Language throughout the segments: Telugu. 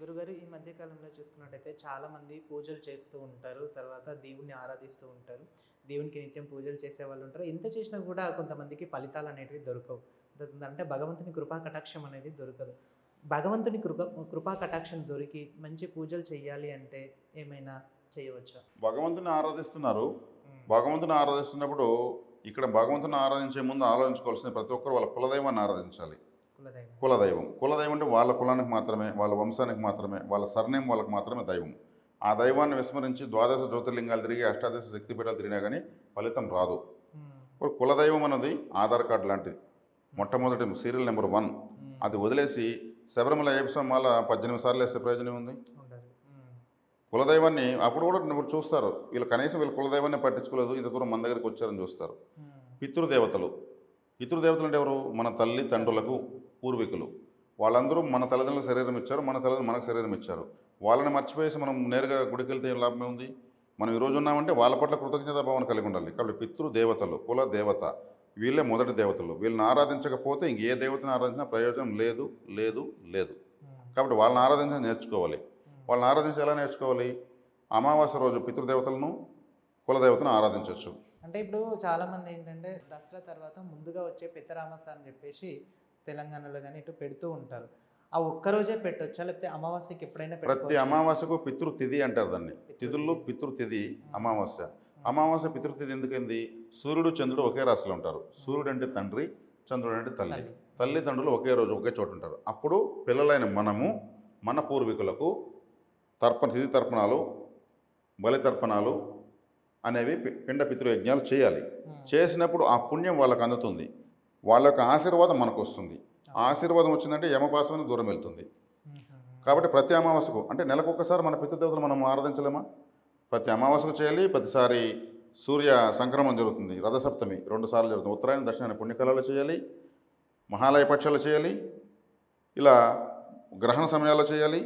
గురుగారు ఈ మధ్య కాలంలో చూసుకున్నట్టయితే చాలా మంది పూజలు చేస్తూ ఉంటారు. తర్వాత దేవుణ్ణి ఆరాధిస్తూ ఉంటారు. దేవునికి నిత్యం పూజలు చేసే వాళ్ళు ఉంటారు. ఎంత చేసినా కూడా కొంతమందికి ఫలితాలు అనేటివి దొరకవు. అంటే భగవంతుని కృపా కటాక్షం అనేది దొరకదు. భగవంతుని కృప కృపా కటాక్షం దొరికి మంచి పూజలు చేయాలి అంటే ఏమైనా చేయవచ్చా? భగవంతుని ఆరాధిస్తున్నారు. భగవంతుని ఆరాధిస్తున్నప్పుడు ఇక్కడ భగవంతుని ఆరాధించే ముందు ఆలోచించుకోవాల్సిన ప్రతి ఒక్కరు వాళ్ళ కులదైవాన్ని ఆరాధించాలి. కులదైవం. కులదైవం. అంటే వాళ్ళ కులానికి మాత్రమే వాళ్ళ వంశానికి మాత్రమే వాళ్ళ సర్నేం వాళ్ళకి మాత్రమే దైవం. ఆ దైవాన్ని విస్మరించి ద్వాదశ జ్యోతిర్లింగాలు తిరిగి అష్టాదశ శక్తిపీఠాలు తిరిగినా కానీ ఫలితం రాదు. ఇప్పుడు కులదైవం అన్నది ఆధార్ కార్డు లాంటిది. మొట్టమొదటి సీరియల్ నెంబర్ వన్. అది వదిలేసి శబరిమల అయ్యప్ప మాల పద్దెనిమిది సార్లు వేస్తే ప్రయోజనం ఉంది? కులదైవాన్ని అప్పుడు కూడా నువ్వు చూస్తారు. వీళ్ళు కనీసం వీళ్ళు కులదైవాన్ని పట్టించుకోలేదు ఇంత దూరం మన దగ్గరికి వచ్చారని చూస్తారు. పితృదేవతలు. పితృదేవతలు అంటే ఎవరు? మన తల్లి తండ్రులకు పూర్వీకులు. వాళ్ళందరూ మన తల్లిదండ్రులకు శరీరం ఇచ్చారు మన తల్లిదండ్రులు మనకు శరీరం ఇచ్చారు. వాళ్ళని మర్చిపోయేసి మనం నేరుగా గుడికి వెళ్తే లాభమే ఉంది మనం ఈరోజు ఉన్నామంటే వాళ్ళ పట్ల కృతజ్ఞత భావన కలిగి ఉండాలి. కాబట్టి పితృదేవతలు కుల దేవత వీళ్ళే మొదటి దేవతలు. వీళ్ళని ఆరాధించకపోతే ఇంక ఏ దేవతను ఆరాధించినా ప్రయోజనం లేదు లేదు లేదు. కాబట్టి వాళ్ళని ఆరాధించడం నేర్చుకోవాలి. వాళ్ళని ఆరాధించి ఎలా నేర్చుకోవాలి? అమావాస్య రోజు పితృదేవతలను కులదేవతను ఆరాధించవచ్చు అంటే ఇప్పుడు చాలా మంది ఏంటంటే దసరా తర్వాత ముందుగా వచ్చే పితరామస అని చెప్పేసి తెలంగాణలో కానీ ఇటు పెడుతూ ఉంటారు. ఆ ఒక్కరోజే పెట్టొచ్చా? లేకపోతే అమావాస్యకి ఎప్పుడైనా ప్రతి? అమావాస్యకు పితృతిథి అంటారు దాన్ని. తిథుల్లో పితృతిథి అమావాస్య. అమావాస్య పితృతిథి ఎందుకంది? సూర్యుడు చంద్రుడు ఒకే రాశిలో ఉంటారు. సూర్యుడు అంటే తండ్రి చంద్రుడు అంటే తల్లి. తల్లి. తల్లిదండ్రులు ఒకే రోజు ఒకే చోట ఉంటారు. అప్పుడు పిల్లలైన మనము మన పూర్వీకులకు తర్పణ తిథి తర్పణాలు బలి తర్పణాలు అనేవి పిండ పితృయజ్ఞాలు చేయాలి. చేసినప్పుడు ఆ పుణ్యం వాళ్ళకి అందుతుంది. వాళ్ళ యొక్క ఆశీర్వాదం మనకు వస్తుంది ఆశీర్వాదం వచ్చిందంటే యమపాసమైన దూరం వెళ్తుంది. కాబట్టి ప్రతి అమావాస్యకు అంటే నెలకు ఒకసారి మన పితృదేవతలు మనం ఆరాధించలేమా? ప్రతి అమావాస్యకు చేయాలి ప్రతిసారి సూర్య సంక్రమణం జరుగుతుంది రథసప్తమి రెండు సార్లు జరుగుతుంది. ఉత్తరాయణ దక్షిణ పుణ్యకాలాలు చేయాలి మహాలయ పక్షాలు చేయాలి ఇలా గ్రహణ సమయాల్లో చేయాలి.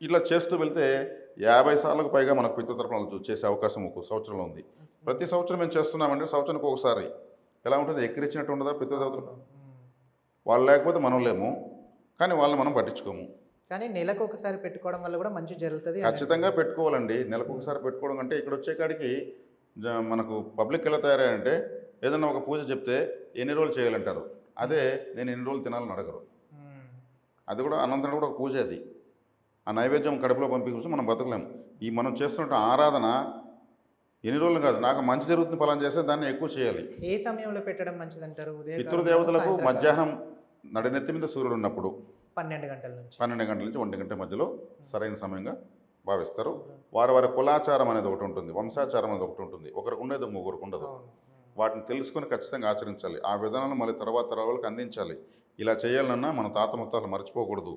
ఇట్లా చేస్తూ వెళ్తే యాభై సార్లకు పైగా మనకు పితృతర్పణలు చేసే అవకాశం ఒక సంవత్సరంలో ఉంది. ప్రతి సంవత్సరం మేము చేస్తున్నామంటే సంవత్సరానికి ఒకసారి ఎలా ఉంటుంది ఎక్కిరిచ్చినట్టు ఉండదా పితృదేవతలు. వాళ్ళు లేకపోతే మనం లేము కానీ వాళ్ళని మనం పట్టించుకోము. కానీ నెలకు ఒకసారి పెట్టుకోవడం వల్ల కూడా మంచి జరుగుతుంది ఖచ్చితంగా పెట్టుకోవాలండి. నెలకు ఒకసారి పెట్టుకోవడం అంటే ఇక్కడ వచ్చే కాడికి జ- మనకు పబ్లిక్ ఎలా తయారయ్యారంటే ఏదైనా ఒక పూజ చెప్తే ఎన్ని రోజులు చేయాలంటారు? అదే నేను ఎన్ని రోజులు తినాలని అడగరు. అది కూడా అనంతరం కూడా ఒక పూజ అది. ఆ నైవేద్యం కడుపులో పంపించి మనం బతకలేము. ఈ మనం చేస్తున్న ఆరాధన ఎన్ని రోజులు కాదు. నాకు మంచి జరుగుతుంది ఫలం చేస్తే దాన్ని ఎక్కువ చేయాలి. ఏ సమయంలో పెట్టడం మంచిదంటారు? ఉదయం పితృదేవతలకు మధ్యాహ్నం నడినెత్తి మీద సూర్యుడు ఉన్నప్పుడు పన్నెండు గంటల నుంచి. పన్నెండు గంటల నుంచి ఒంటి గంట మధ్యలో సరైన సమయంగా భావిస్తారు. వారి వారి కులాచారం అనేది ఒకటి ఉంటుంది వంశాచారం అనేది ఒకటి ఉంటుంది. ఒకరికి ఉండేది ఇంకొకరికి ఉండదు. వాటిని తెలుసుకొని ఖచ్చితంగా ఆచరించాలి. ఆ విధానాలను మళ్ళీ తర్వాత తరాలకు అందించాలి. ఇలా చేయాలన్నా మన తాత ముత్తాలు మర్చిపోకూడదు.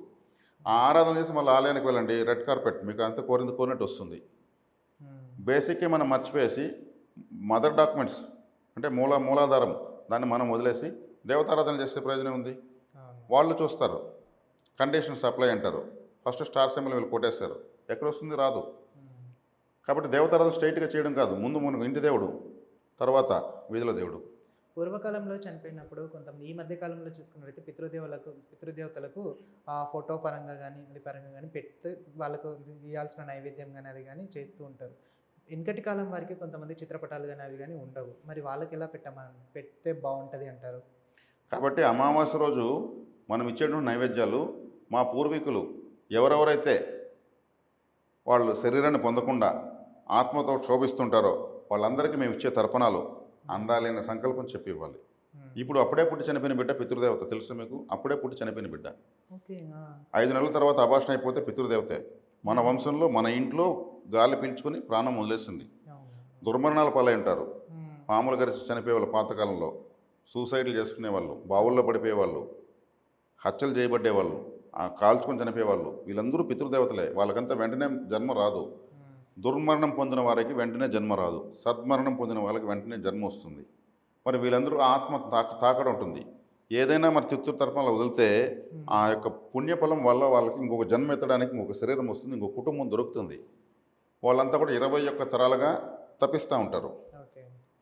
ఆ ఆరాధన చేసి మళ్ళీ ఆలయానికి వెళ్ళండి. రెడ్ కార్పెట్ మీకు అంత కోరింది కోరినట్టు వస్తుంది. బేసిక్గా మనం మర్చిపోయేసి మదర్ డాక్యుమెంట్స్ అంటే మూల మూలాధారం దాన్ని మనం వదిలేసి దేవతారాధన చేసే ప్రయోజనం ఉంది. వాళ్ళు చూస్తారు. కండిషన్ సప్లై అంటారు. ఫస్ట్ స్టార్ సింబల్ వీళ్ళు కొట్టేస్తారు. ఎక్కడ వస్తుంది? రాదు. కాబట్టి దేవతారాధన స్ట్రైట్గా చేయడం కాదు. ముందు మనకు ఇంటి దేవుడు తర్వాత వీధుల దేవుడు. పూర్వకాలంలో చనిపోయినప్పుడు కొంత ఈ మధ్య కాలంలో చూసుకున్నట్లయితే పితృదేవులకు పితృదేవతలకు ఆ ఫోటో పరంగా కానీ అది పరంగా కానీ పెడితే వాళ్ళకు ఇవ్వాల్సిన నైవేద్యం కానీ అది కానీ చేస్తూ ఉంటారు. వెనకటి కాలం వారికి కొంతమంది చిత్రపటాలు కానీ అవి కానీ ఉండవు. మరి వాళ్ళకి ఎలా పెట్టమని పెడితే బాగుంటుంది అంటారు? కాబట్టి అమావాస్య రోజు మనం ఇచ్చేటువంటి నైవేద్యాలు మా పూర్వీకులు ఎవరెవరైతే వాళ్ళు శరీరాన్ని పొందకుండా ఆత్మతో శోభిస్తుంటారో వాళ్ళందరికీ మేము ఇచ్చే తర్పణాలు అందాలి అనే సంకల్పం చెప్పి ఇవ్వాలి. ఇప్పుడు అప్పుడే పుట్టి చనిపోయిన బిడ్డ పితృదేవత తెలుసు మీకు? అప్పుడే పుట్టి చనిపోయిన బిడ్డ. ఐదు నెలల తర్వాత అభాషణ అయిపోతే పితృదేవతే. మన వంశంలో మన ఇంట్లో గాలి పీల్చుకొని ప్రాణం వదిలేసింది. దుర్మరణాల పాలై ఉంటారు. ఉమ్, పాములు గరిచి చనిపోయేవాళ్ళు పాతకాలంలో. సూసైడ్లు చేసుకునేవాళ్ళు బావుల్లో పడిపోయేవాళ్ళు హత్యలు చేయబడ్డేవాళ్ళు ఆ కాల్చుకొని చనిపోయేవాళ్ళు వీళ్ళందరూ పితృదేవతలే. వాళ్ళకంతా వెంటనే జన్మ రాదు. దుర్మరణం పొందిన వారికి వెంటనే జన్మ రాదు. సద్మరణం పొందిన వాళ్ళకి వెంటనే జన్మ వస్తుంది. మరి వీళ్ళందరూ ఆత్మ తాక తాకడం ఉంటుంది. ఏదైనా మరి తిత్తు తరపున వదిలితే ఆ యొక్క పుణ్యఫలం వల్ల వాళ్ళకి ఇంకొక జన్మ ఎత్తడానికి ఇంకొక శరీరం వస్తుంది ఇంకొక కుటుంబం దొరుకుతుంది. వాళ్ళంతా కూడా ఇరవై ఒక్క తరాలుగా తప్పిస్తూ ఉంటారు.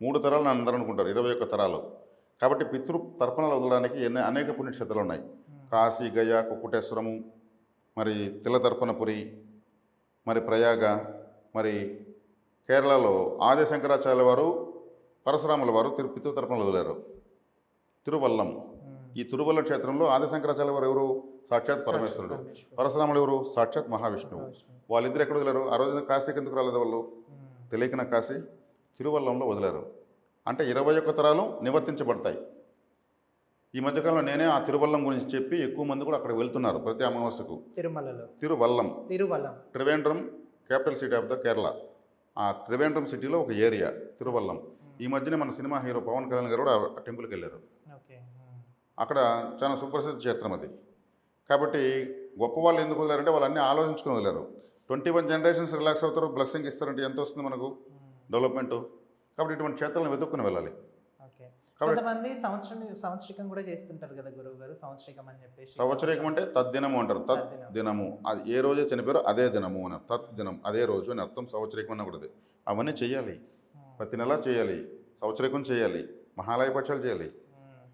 మూడు తరాలు నన్ను అందరూ అనుకుంటారు ఇరవై ఒక్క తరాలు. కాబట్టి పితృ తర్పణలు వదలడానికి ఎన్నో అనేక పుణ్యక్షేత్రాలు ఉన్నాయి. కాశీ గయ కుక్కుటేశ్వరము మరి తిలతర్పణపురి మరి ప్రయాగ మరి కేరళలో ఆది శంకరాచార్య వారు పరశురాముల వారు తిరు పితృతర్పణలు వదిలారు. తిరువల్లం. ఈ తిరువల్ల క్షేత్రంలో ఆది శంకరాచార్య వారు ఎవరు? సాక్షాత్ పరమేశ్వరుడు. పరశురాములు ఎవరు? సాక్షాత్ మహావిష్ణువు. వాళ్ళిద్దరు ఎక్కడ వదిలారు? ఆ రోజున కాశీకి ఎందుకు రాలేదు వాళ్ళు. తెలియక నా కాశీ? తిరువల్లంలో వదిలారు. అంటే ఇరవై ఒక్క తరాలు నివర్తించబడతాయి. ఈ మధ్యకాలంలో నేనే ఆ తిరువల్లం గురించి చెప్పి ఎక్కువ మంది కూడా అక్కడ వెళ్తున్నారు ప్రతి అమావాస్యకు. తిరుమలలో. Thiruvallam. Thiruvallam Trivandrum capital city of the Kerala. ఆ త్రివేంద్రం సిటీలో ఒక ఏరియా తిరువల్లం. ఈ మధ్యనే మన సినిమా హీరో పవన్ కళ్యాణ్ గారు కూడా ఆ టెంపుల్కి వెళ్ళారు. అక్కడ చాలా సుప్రసిద్ధ క్షేత్రం అది. కాబట్టి గొప్ప వాళ్ళు ఎందుకు వదిలారంటే వాళ్ళు అన్నీ ఆలోచించుకుని వదిలారు. ట్వంటీ వన్ జనరేషన్స్ రిలాక్స్ అవుతారు బ్లెస్సింగ్ ఇస్తారంటే ఎంత వస్తుంది మనకు. డెవలప్మెంట్. కాబట్టి ఇటువంటి క్షేత్రాలను వెతుక్కుని వెళ్ళాలి. కొంతమంది సంవత్సరం సంవత్సరికం కూడా చేస్తుంటారు కదా గురువు గారు సంవత్సరికం అని చెప్పేసి. సంవత్సరికం అంటే తద్దినము అంటారు. తత్ తద్దినం. దినము. అది ఏ రోజే చనిపోయారో అదే దినము అని తత్ దినం అదే రోజు అని అర్థం. సంవత్సరికం అన్న కూడా అవన్నీ చేయాలి. ప్రతి నెల చేయాలి సంవత్సరికం చేయాలి మహాలయ పక్షాలు చేయాలి.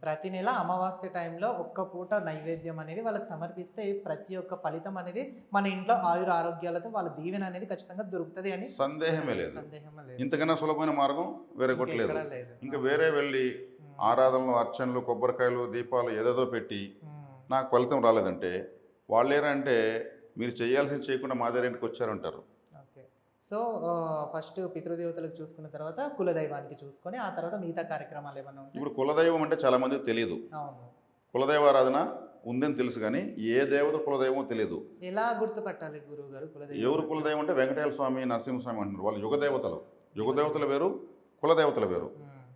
ప్రతి నెల అమావాస్య టైంలో ఒక్క పూట నైవేద్యం అనేది వాళ్ళకి సమర్పిస్తే ప్రతి ఒక్క ఫలితం అనేది మన ఇంట్లో ఆయుర ఆరోగ్యాలతో వాళ్ళ దీవెన అనేది ఖచ్చితంగా దొరుకుతుంది అని సందేహమే లేదు. ఇంతకన్నా సులభమైన మార్గం వేరే కొట్టి లేదు. ఇంకెక్కడా లేదు. ఇంకా వేరే వెళ్ళి. ఆరాధనలు అర్చనలు కొబ్బరికాయలు దీపాలు ఏదేదో పెట్టి. నాకు ఫలితం రాలేదంటే వాళ్ళేరా అంటే మీరు చేయాల్సింది చేయకుండా మా దగ్గర ఇంటికి వచ్చారంటారు. సో ఫస్ట్ పితృదేవతలకు చూసుకున్న తర్వాత కులదైవానికి చూసుకొని ఆ తర్వాత మిగతా కార్యక్రమాలు ఏమైనా ఉంటాయి ఇప్పుడు కులదైవం అంటే చాలా మందికి తెలియదు. అవును. కులదైవారాధన ఉందని తెలుసు కానీ ఏ దేవత కులదైవమో తెలియదు. ఎలా గుర్తుపట్టాలి గురువు గారు కులదైవం ఎవరు కులదైవం అంటే వెంకటేశ్వర స్వామి నరసింహస్వామి అంటున్నారు. వాళ్ళు యుగదేవతలు. యుగదేవతలు. వేరు కులదేవతలు వేరు.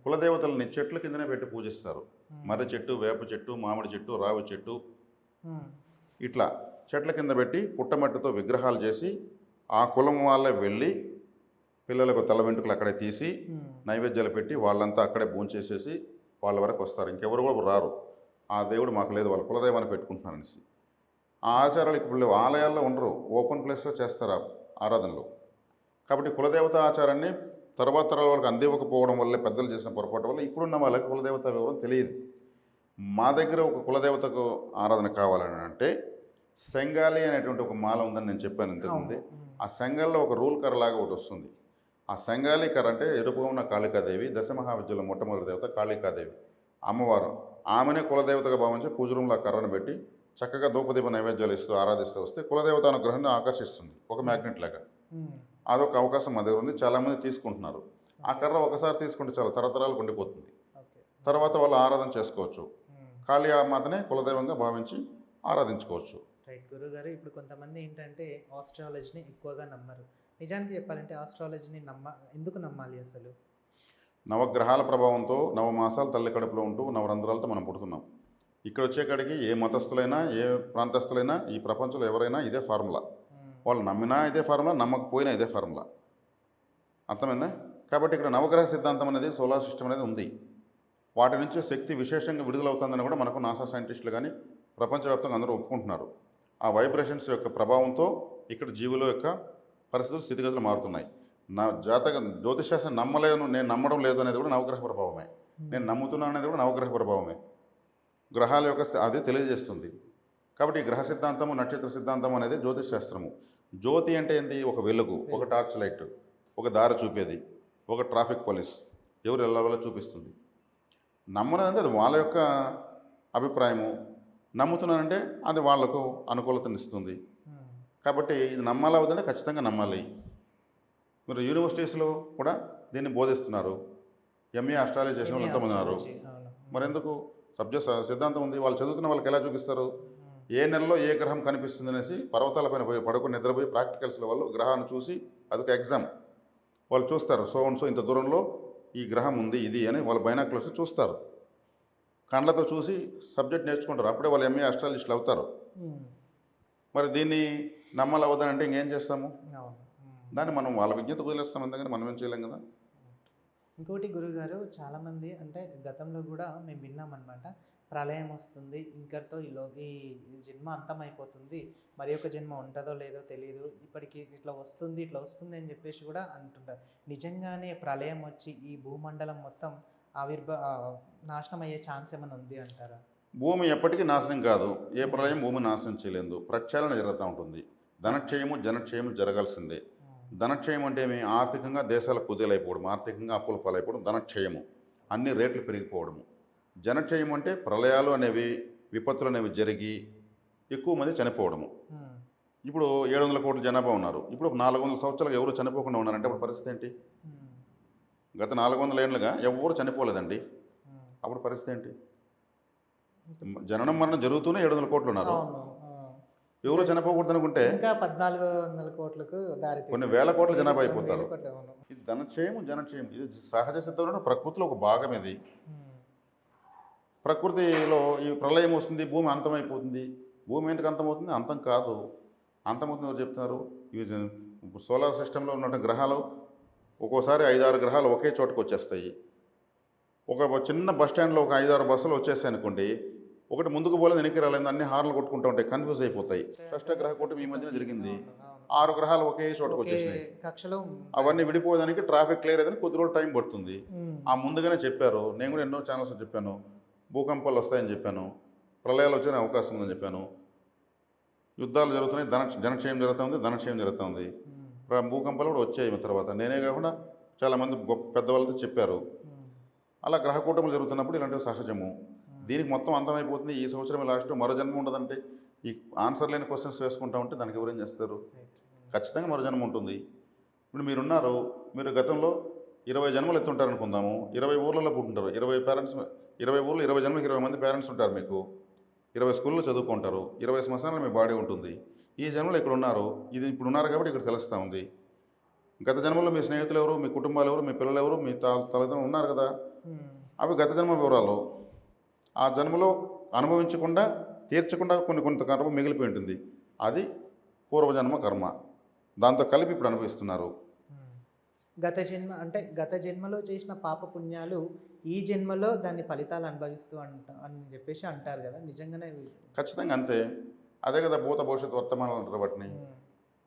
కులదేవతలని చెట్ల కిందనే పెట్టి పూజిస్తారు. మర్రి చెట్టు వేప చెట్టు మామిడి చెట్టు రావి చెట్టు. ఇట్లా చెట్ల కింద పెట్టి పుట్టమట్టితో విగ్రహాలు చేసి ఆ కులం వాళ్ళే వెళ్ళి పిల్లలకు తల వెంట్రుకలు అక్కడే తీసి. నైవేద్యాలు పెట్టి వాళ్ళంతా అక్కడే భోంచేసేసి వాళ్ళ వరకు వస్తారు. ఇంకెవరు కూడా రారు. ఆ దేవుడు మాకు లేదు వాళ్ళ కులదైవాన్ని పెట్టుకుంటున్నారు అనేసి. ఆ ఆచారాలు ఇప్పుడు ఆలయాల్లో ఉండరు. ఓపెన్ ప్లేస్లో చేస్తారు ఆరాధనలు. కాబట్టి కులదేవత ఆచారాన్ని తర్వాత తరాల వాళ్ళకి అందివ్వకపోవడం వల్లే పెద్దలు చేసిన పొరపాటు వల్ల ఇప్పుడున్న వాళ్ళకి కులదేవత వివరం తెలియదు. మా దగ్గర ఒక కులదేవతకు ఆరాధన కావాలని అంటే సెంగాలి అనేటువంటి ఒక మాల ఉందని నేను చెప్పాను ఇంతకుముందే. ఆ సెంగల్లో ఒక రూల్ కర్ర లాగా ఒకటి వస్తుంది. ఆ సెంగాలి కర్ర అంటే ఎరుపుగా ఉన్న కాళికాదేవి దశమహావిద్యలో మొట్టమొదటి దేవత కాళికాదేవి. అమ్మవారు ఆమెనే కులదేవతగా భావించి పూజ రూమ్లో ఆ కర్రను పెట్టి చక్కగా ధూపదీప నైవేద్యాలు ఇస్తూ ఆరాధిస్తూ వస్తే కులదేవత అనుగ్రహాన్ని ఆకర్షిస్తుంది. ఒక మ్యాగ్నెట్ లాగా. అదొక అవకాశం మా దగ్గర ఉంది. చాలామంది తీసుకుంటున్నారు. ఆ కర్ర ఒకసారి తీసుకుంటే చాలా తరతరాలకు ఉండిపోతుంది తర్వాత వాళ్ళు ఆరాధన చేసుకోవచ్చు. కాళీ మాతనే కులదైవంగా భావించి ఆరాధించుకోవచ్చు. రైట్. గురువు గారు ఇప్పుడు కొంతమంది ఏంటంటే ఆస్ట్రాలజీని ఎక్కువగా నమ్మరు. నిజానికి చెప్పాలంటే ఆస్ట్రాలజీని నమ్మ ఎందుకు నమ్మాలి అసలు? నవగ్రహాల ప్రభావంతో నవమాసాలు తల్లి కడుపులో ఉంటూ నవరంధ్రాలతో మనం పుడుతున్నాం. ఇక్కడ వచ్చేకాడికి ఏ మతస్థులైనా ఏ ప్రాంతస్థులైనా ఈ ప్రపంచంలో ఎవరైనా ఇదే ఫార్ములా. వాళ్ళు నమ్మినా ఇదే ఫార్ములా నమ్మకపోయినా ఇదే ఫార్ములా. అర్థమైందా? కాబట్టి ఇక్కడ నవగ్రహ సిద్ధాంతం అనేది సోలార్ సిస్టమ్ అనేది ఉంది. వాటి నుంచి శక్తి విశేషంగా విడుదలవుతుందని కూడా మనకు నాసా సైంటిస్టులు కానీ ప్రపంచవ్యాప్తంగా అందరూ ఒప్పుకుంటున్నారు. ఆ వైబ్రేషన్స్ యొక్క ప్రభావంతో ఇక్కడ జీవుల యొక్క పరిస్థితులు స్థితిగతులు మారుతున్నాయి. నా జాతక జ్యోతిశాస్త్రం నమ్మలేను నేను నమ్మడం లేదు అనేది కూడా నవగ్రహ ప్రభావమే. నేను నమ్ముతున్నాను అనేది కూడా నవగ్రహ ప్రభావమే. గ్రహాల యొక్క అది తెలియజేస్తుంది. కాబట్టి గ్రహ సిద్ధాంతము నక్షత్ర సిద్ధాంతం అనేది శాస్త్రము జ్యోతి అంటే ఏంటి? ఒక వెలుగు ఒక టార్చ్ లైట్ ఒక దారి చూపేది ఒక ట్రాఫిక్ పోలీస్. ఎవరు వెళ్ళాలో చూపిస్తుంది? నమ్మనంటే అది వాళ్ళ యొక్క అభిప్రాయము నమ్ముతున్నానంటే అది వాళ్ళకు అనుకూలతనిస్తుంది. కాబట్టి ఇది నమ్మాలా వద్దంటే ఖచ్చితంగా నమ్మాలి. మీరు యూనివర్సిటీస్లో కూడా దీన్ని బోధిస్తున్నారు. ఎంఏ అస్ట్రాలజీ చేసిన వాళ్ళు ఎంతమంది ఉన్నారు? astrology, అవును. మరి ఎందుకు సబ్జెక్ట్ సిద్ధాంతం ఉంది వాళ్ళు చదువుతున్న వాళ్ళకి ఎలా చూపిస్తారు. ఏ నెలలో ఏ గ్రహం కనిపిస్తుంది అనేసి పర్వతాలపైన పోయి పడుకుని నిద్రపోయి ప్రాక్టికల్స్లో వాళ్ళు గ్రహాన్ని చూసి అదొక ఎగ్జామ్. వాళ్ళు చూస్తారు సో అండ్ సో ఇంత దూరంలో ఈ గ్రహం ఉంది ఇది అని వాళ్ళ బైనాకులర్స్ చూస్తారు. కళ్ళతో చూసి సబ్జెక్ట్ నేర్చుకుంటారు. అప్పుడే వాళ్ళు ఎంఏ అస్ట్రాలజిస్టులు అవుతారు. మరి దీన్ని నమ్మాలి ఇంకేం చేస్తాము. దాన్ని మనం వాళ్ళ విజ్ఞత వదిలేస్తాం ఎందుకంటే మనం ఏం చేయలేం కదా? ఇంకోటి గురుగారు చాలామంది అంటే గతంలో కూడా మేము విన్నామన్నమాట ప్రళయం వస్తుంది ఇంకటితో ఈ లో ఈ ఈ జన్మ అంతమైపోతుంది మరి ఒక జన్మ ఉంటుందో లేదో తెలియదు ఇప్పటికి ఇట్లా వస్తుంది ఇట్లా వస్తుంది అని చెప్పేసి కూడా అంటుంటారు. నిజంగానే ప్రళయం వచ్చి ఈ భూమండలం మొత్తం ఆవిర్భ నాశనం అయ్యే ఛాన్స్ ఏమైనా ఉంది అంటారా? భూమి ఎప్పటికీ నాశనం కాదు. ఏ ప్రళయం భూమి నాశనం చేయలేదు. ప్రక్షాళన జరుగుతూ ఉంటుంది. ధనక్షయము జనక్షయము జరగాల్సిందే. ధనక్షయం అంటే ఏమి? ఆర్థికంగా దేశాల కుదేలైపోవడం ఆర్థికంగా అప్పుల పాలైపోవడం ధనక్షయము. అన్ని రేట్లు పెరిగిపోవడము. జనక్షయం అంటే ప్రళయాలు అనేవి విపత్తులు అనేవి జరిగి ఎక్కువ మంది చనిపోవడము. ఇప్పుడు ఏడు వందల కోట్ల జనాభా ఉన్నారు. ఇప్పుడు ఒక నాలుగు వందల సంవత్సరాలు ఎవరు చనిపోకుండా ఉన్నారంటే అప్పుడు పరిస్థితి ఏంటి? గత నాలుగు వందల ఏళ్ళుగా ఎవరు చనిపోలేదండి. అప్పుడు పరిస్థితి ఏంటి? జననం మరణం జరుగుతూనే ఏడు వందల కోట్లు ఉన్నారు. ఎవరు చనిపోకూడదు అనుకుంటే ఇంకా పద్నాలుగు వందల కోట్లకు దారి కొన్ని. వేల కోట్ల జనాభా అయిపోతారు. ఇది ధనక్షయము జనక్షయం ఇది సహజ సిద్ధంలో ప్రకృతిలో ఒక భాగం ఇది. ప్రకృతిలో ఈ ప్రళయం వస్తుంది భూమి అంతమైపోతుంది. భూమి ఏంటికి అంతమవుతుంది? అంతం కాదు. అంతమవుతుంది ఎవరు చెప్తున్నారు? ఇవి సోలార్ సిస్టంలో ఉన్న గ్రహాలు ఒక్కోసారి ఐదారు గ్రహాలు ఒకే చోటకు వచ్చేస్తాయి. ఒక చిన్న బస్ స్టాండ్లో ఒక ఐదారు బస్సులు వచ్చేస్తాయి అనుకోండి ఒకటి ముందుకు పోలేదు వెనక్కి రాలేదు అన్ని హార్లు కొట్టుకుంటూ ఉంటాయి కన్ఫ్యూజ్ అయిపోతాయి. షష్ట గ్రహ కూటమి ఈ మధ్యన జరిగింది. ఆరు గ్రహాలు ఒకే చోటకు కక్షలో అవన్నీ విడిపోయేదానికి ట్రాఫిక్ క్లియర్ అయ్యేదానికి కొద్ది రోజులు టైం పడుతుంది. ఆ ముందుగానే చెప్పారు. నేను కూడా ఎన్నో ఛానల్స్ చెప్పాను. భూకంపాలు వస్తాయని చెప్పాను. ప్రళయాలు వచ్చే అవకాశం ఉందని చెప్పాను. యుద్ధాలు జరుగుతున్నాయి ధన జనక్షయం జరుగుతుంది ధనక్షయం జరుగుతుంది భూకంపాలు కూడా వచ్చాయి తర్వాత. నేనే కాకుండా చాలామంది గొప్ప పెద్దవాళ్ళతో చెప్పారు. అలా గ్రహ కూటములు జరుగుతున్నప్పుడు ఇలాంటివి సహజము. దీనికి మొత్తం అంతమైపోతుంది ఈ సంవత్సరం లాస్ట్ మరో జన్మ ఉండదంటే ఈ ఆన్సర్ లేని క్వశ్చన్స్ వేసుకుంటా ఉంటే దానికి ఎవరేం చేస్తారు. ఖచ్చితంగా మరో జన్మ ఉంటుంది. ఇప్పుడు మీరున్నారు మీరు గతంలో ఇరవై జన్మలు ఎత్తుంటారు అనుకుందాము ఇరవై ఊర్లలో పుట్టుంటారు. ఇరవై పేరెంట్స్ ఇరవై ఊర్లో ఇరవై జన్మకి ఇరవై మంది పేరెంట్స్ ఉంటారు మీకు. ఇరవై స్కూల్లో చదువుకుంటారు. ఇరవై శ్మశానాలు మీ బాడీ ఉంటుంది. ఈ జన్మలో ఇక్కడ ఉన్నారు. ఇది ఇప్పుడు ఉన్నారు కాబట్టి ఇక్కడ తెలుస్తూ ఉంది. గత జన్మలో మీ స్నేహితులు ఎవరు మీ కుటుంబాలు ఎవరు మీ పిల్లలు ఎవరు మీ తల్లిదండ్రులు ఉన్నారు కదా? అవి గత జన్మ వివరాలు. ఆ జన్మలో అనుభవించకుండా తీర్చకుండా కొన్ని కొంత కర్మ మిగిలిపోయి ఉంటుంది. అది పూర్వజన్మ కర్మ. దాంతో కలిపి ఇప్పుడు అనుభవిస్తున్నారు. గత జన్మ అంటే గత జన్మలో చేసిన పాప పుణ్యాలు ఈ జన్మలో దాని ఫలితాలు అనుభవిస్తూ అంట అని చెప్పేసి అంటారు కదా నిజంగానే ఖచ్చితంగా అంతే. అదే కదా భూత భవిష్యత్ వర్తమానాలు అంటారు వాటిని.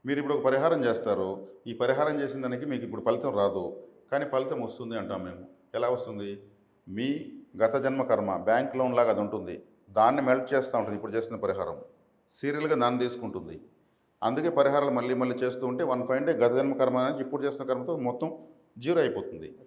మీరు ఇప్పుడు ఒక పరిహారం చేస్తారు. ఈ పరిహారం చేసిన దానికి మీకు ఇప్పుడు ఫలితం రాదు. కానీ ఫలితం వస్తుంది అంటాం మేము. ఎలా వస్తుంది? మీ గత జన్మ కర్మ బ్యాంక్ లోన్ లాగా అది ఉంటుంది. దాన్ని మెల్ట్ చేస్తూ ఉంటుంది ఇప్పుడు చేస్తున్న పరిహారం. సీరియల్గా దాన్ని తీసుకుంటుంది. అందుకే పరిహారాలు మళ్ళీ మళ్ళీ చేస్తూ ఉంటే వన్ ఫైవ్ డే గత జన్మ కర్మ నుంచి ఇప్పుడు చేస్తున్న కర్మతో మొత్తం జీరో అయిపోతుంది.